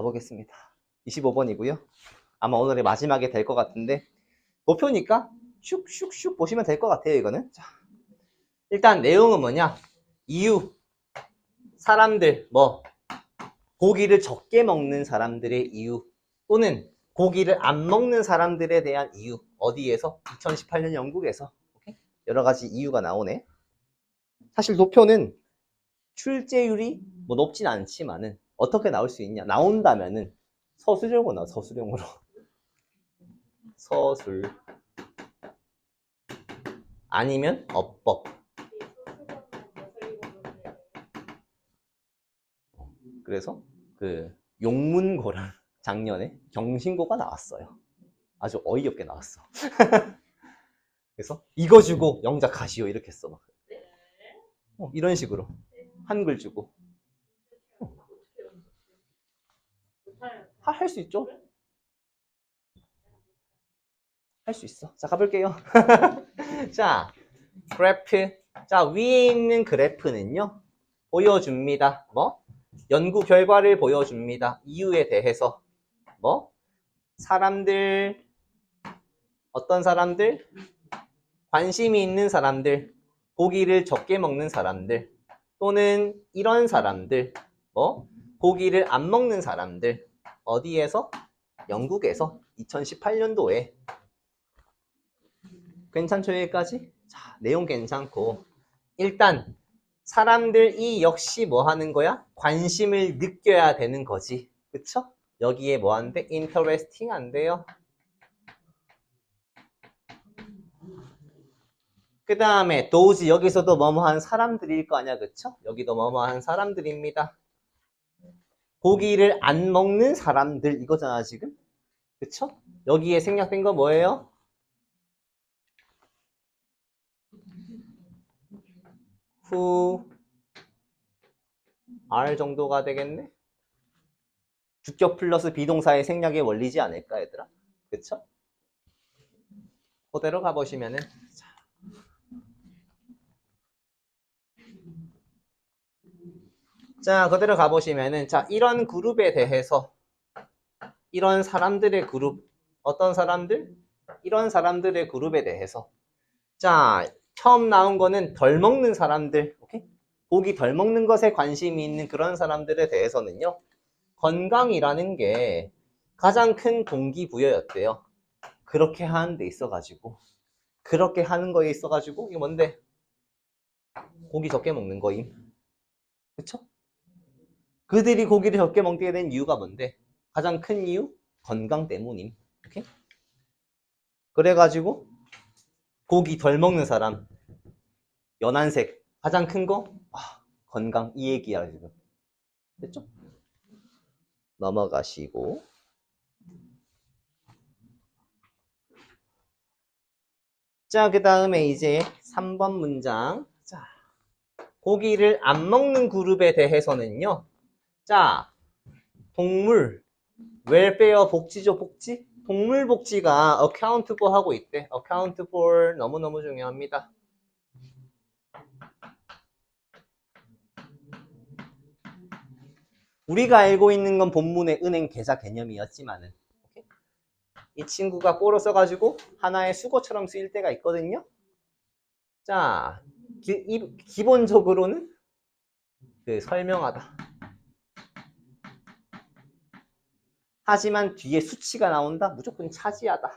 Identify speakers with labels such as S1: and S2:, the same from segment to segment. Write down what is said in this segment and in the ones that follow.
S1: 가보겠습니다. 25번이고요. 아마 오늘의 마지막에 될것 같은데 도표니까 슉슉슉 보시면 될 것 같아요. 이거는. 자, 일단 내용은 뭐냐? 이유. 사람들 뭐 고기를 적게 먹는 사람들의 이유 또는 고기를 안 먹는 사람들에 대한 이유 어디에서? 2018년 영국에서? 여러 가지 이유가 나오네. 사실 도표는 출제율이 뭐 높진 않지만은 어떻게 나올 수 있냐? 나온다면은 서술형으로 나와 서술형으로 서술 아니면 어법 그래서 그 용문고랑 작년에 경신고가 나왔어요. 아주 어이없게 나왔어. 그래서 이거 주고 영작 가시오 이렇게 써 막. 어, 이런 식으로 한 글 주고 할 수 있죠? 할 수 있어. 자 가볼게요. 자 그래프. 자 위에 있는 그래프는요 보여줍니다. 뭐 연구 결과를 보여줍니다. 이유에 대해서 뭐 사람들 어떤 사람들 관심이 있는 사람들 고기를 적게 먹는 사람들 또는 이런 사람들 뭐 고기를 안 먹는 사람들 어디에서 영국에서 2018년도에 괜찮죠 여기까지? 자 내용 괜찮고 일단 사람들이 역시 뭐 하는 거야? 관심을 느껴야 되는 거지. 그쵸? 여기에 뭐 한대? interesting 한대요. 그 다음에 those 여기서도 뭐뭐한 사람들일 거 아니야. 그쵸? 여기도 뭐뭐한 사람들입니다. 고기를 안 먹는 사람들 이거잖아 지금. 그쵸? 여기에 생략된 거 뭐예요? who R 정도가 되겠네? 주격 플러스 비동사의 생략의 원리지 않을까 얘들아? 그쵸? 그대로 가보시면은 자 그대로 가보시면은 자 이런 그룹에 대해서 이런 사람들의 그룹 어떤 사람들? 이런 사람들의 그룹에 대해서 자 처음 나온 거는 덜 먹는 사람들, 오케이? 고기 덜 먹는 것에 관심이 있는 그런 사람들에 대해서는요, 건강이라는 게 가장 큰 동기부여였대요. 그렇게 하는 데 있어가지고, 그렇게 하는 거에 있어가지고, 이게 뭔데? 고기 적게 먹는 거임. 그쵸? 그들이 고기를 적게 먹게 된 이유가 뭔데? 가장 큰 이유? 건강 때문임. 오케이? 그래가지고, 고기 덜 먹는 사람 연한색 가장 큰 거? 아, 건강 이 얘기야 지금 됐죠? 넘어가시고 자 그 다음에 이제 3번 문장 자 고기를 안 먹는 그룹에 대해서는요 자 동물 웰페어 복지죠 복지 동물 복지가 account for 하고 있대. account for 너무너무 중요합니다. 우리가 알고 있는 건 본문의 은행 계좌 개념이었지만은 오케이? 이 친구가 꼬로 써가지고 하나의 수거처럼 쓰일 때가 있거든요. 자, 기, 이, 기본적으로는 그 설명하다. 하지만 뒤에 수치가 나온다? 무조건 차지하다.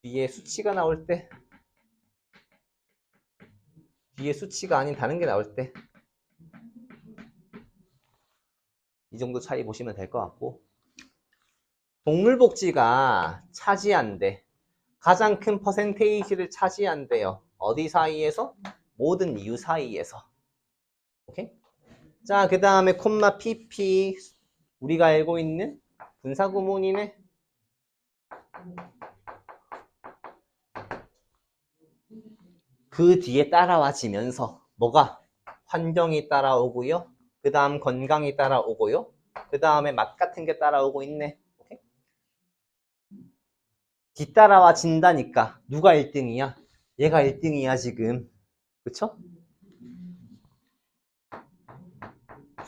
S1: 뒤에 수치가 나올 때, 뒤에 수치가 아닌 다른 게 나올 때, 이 정도 차이 보시면 될 것 같고, 동물복지가 차지한대. 가장 큰 퍼센테이지를 차지한대요. 어디 사이에서? 모든 이유 사이에서. 오케이? 자, 그 다음에 콤마 pp 우리가 알고 있는 분사구문이네. 그 뒤에 따라와지면서 뭐가 환경이 따라오고요. 그 다음 건강이 따라오고요. 그 다음에 맛 같은 게 따라오고 있네. 오케이? 뒤따라와 진다니까 누가 1등이야? 얘가 1등이야 지금. 그쵸?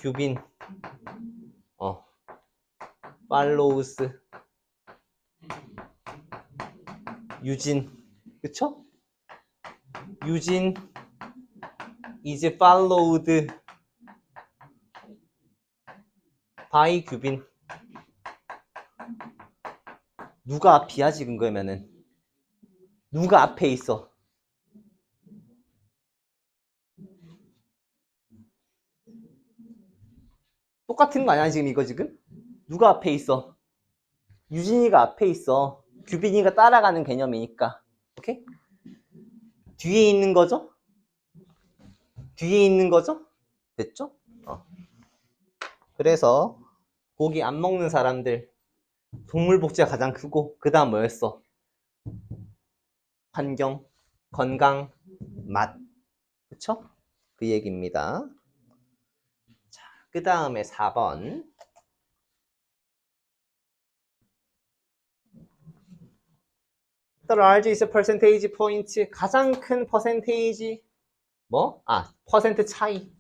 S1: 규빈. 어. 팔로우스. 유진. 그쵸? 유진. is followed by 규빈. 누가 앞이야 지금 그러면은? 누가 앞에 있어 똑같은 거 아니야 지금 이거 지금? 누가 앞에 있어? 유진이가 앞에 있어. 규빈이가 따라가는 개념이니까. 오케이? 뒤에 있는 거죠? 뒤에 있는 거죠? 됐죠? 어. 그래서 고기 안 먹는 사람들 동물 복지가 가장 크고 그 다음 뭐였어? 환경 건강 맛. 그쵸? 그 얘기입니다. 자 그 다음에 4번. The largest percentage point 가장 큰 퍼센테이지 뭐? 아 퍼센트 차이.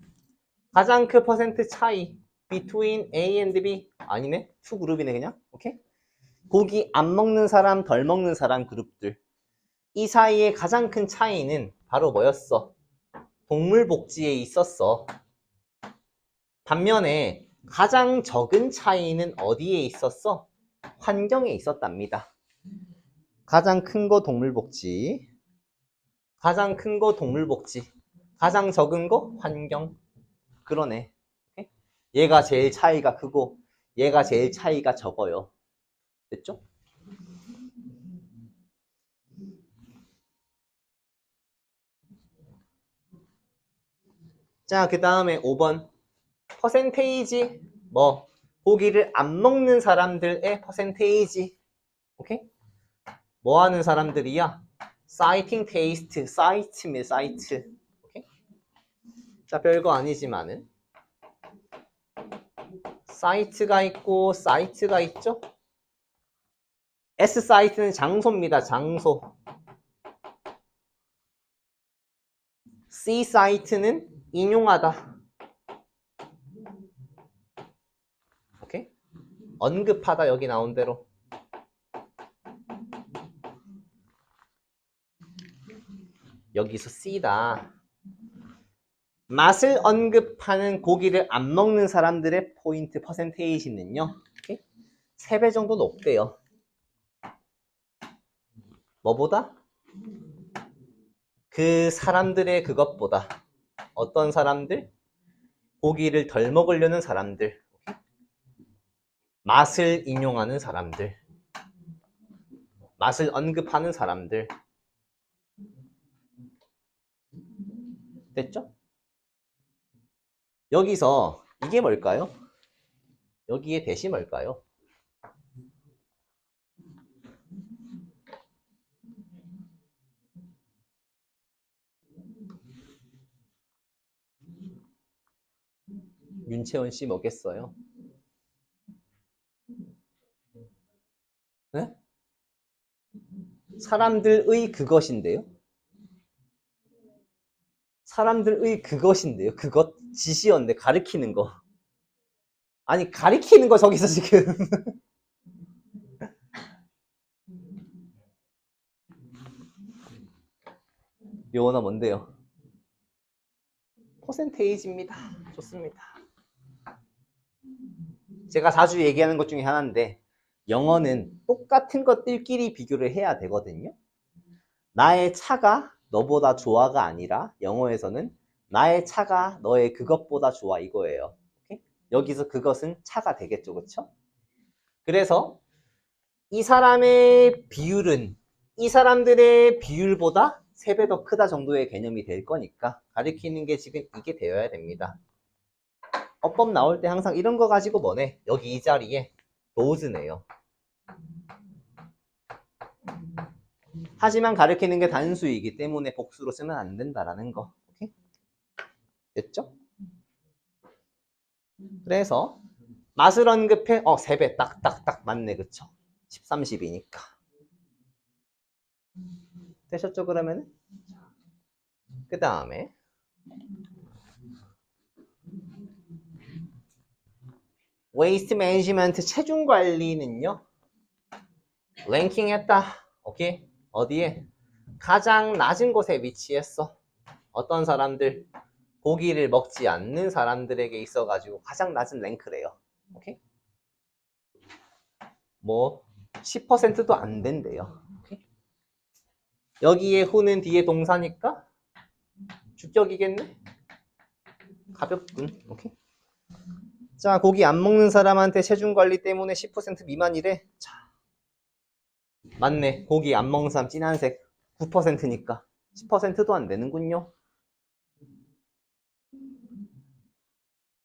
S1: 가장 큰 퍼센트 차이 between A and B. 아니네? 투 그룹이네 그냥? 오케이. 고기 안 먹는 사람 덜 먹는 사람 그룹들. 이 사이의 가장 큰 차이는 바로 뭐였어? 동물 복지에 있었어 반면에 가장 적은 차이는 어디에 있었어 환경에 있었답니다 가장 큰 거 동물복지, 가장 큰 거 동물복지, 가장 적은 거 환경. 그러네. 얘가 제일 차이가 크고 얘가 제일 차이가 적어요. 됐죠? 자, 그 다음에 5번. 퍼센테이지. 뭐, 고기를 안 먹는 사람들의 퍼센테이지. 오케이? 뭐 하는 사람들이야? 사이팅 테이스트, 사이트입니다, 사이트. 자, 별거 아니지만은. 사이트가 있고, 사이트가 있죠? S 사이트는 장소입니다, 장소. C 사이트는 인용하다. 오케이? 언급하다, 여기 나온 대로. 여기서 C다. 맛을 언급하는 고기를 안 먹는 사람들의 포인트 퍼센테이지는요. 3배 정도 높대요. 뭐보다? 그 사람들의 그것보다 어떤 사람들? 고기를 덜 먹으려는 사람들. 맛을 인용하는 사람들. 맛을 언급하는 사람들. 됐죠? 여기서 이게 뭘까요? 여기에 대시 뭘까요? 윤채원 씨 뭐겠어요? 네? 사람들의 그것인데요? 사람들의 그것인데요. 그것 지시였는데 가리키는 거. 아니 가리키는 거 저기서 지금. 요원어 뭔데요? 퍼센테이지입니다. 좋습니다. 제가 자주 얘기하는 것 중에 하나인데 영어는 똑같은 것들끼리 비교를 해야 되거든요. 나의 차가 너보다 좋아가 아니라 영어에서는 나의 차가 너의 그것보다 좋아 이거예요. 여기서 그것은 차가 되겠죠. 그렇죠? 그래서 이 사람의 비율은 이 사람들의 비율보다 3배 더 크다 정도의 개념이 될 거니까 가리키는 게 지금 이게 되어야 됩니다. 어법 나올 때 항상 이런 거 가지고 뭐네? 여기 이 자리에 노즈네요. 하지만 가리키는 게 단수이기 때문에 복수로 쓰면 안 된다라는 거. 오케이? 됐죠? 그래서 맛을 언급해 어 3배 딱딱딱 맞네 그쵸? 10, 30이니까 되셨죠 그러면은? 그 다음에 웨이스트 매니지먼트 체중 관리는요. 랭킹했다. 오케이? 어디에? 가장 낮은 곳에 위치했어. 어떤 사람들? 고기를 먹지 않는 사람들에게 있어가지고 가장 낮은 랭크래요. 오케이? 뭐 10%도 안 된대요. 오케이? 여기에 후는 뒤에 동사니까 주격이겠네? 가볍군. 오케이? 자, 고기 안 먹는 사람한테 체중 관리 때문에 10% 미만이래. 자, 맞네. 고기 안 먹는 사람 진한색 9%니까 10%도 안 되는군요.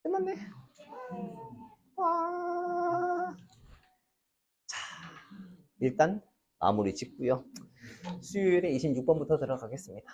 S1: 끝났네. 와. 자, 일단 마무리 짓고요. 수요일에 26번부터 들어가겠습니다.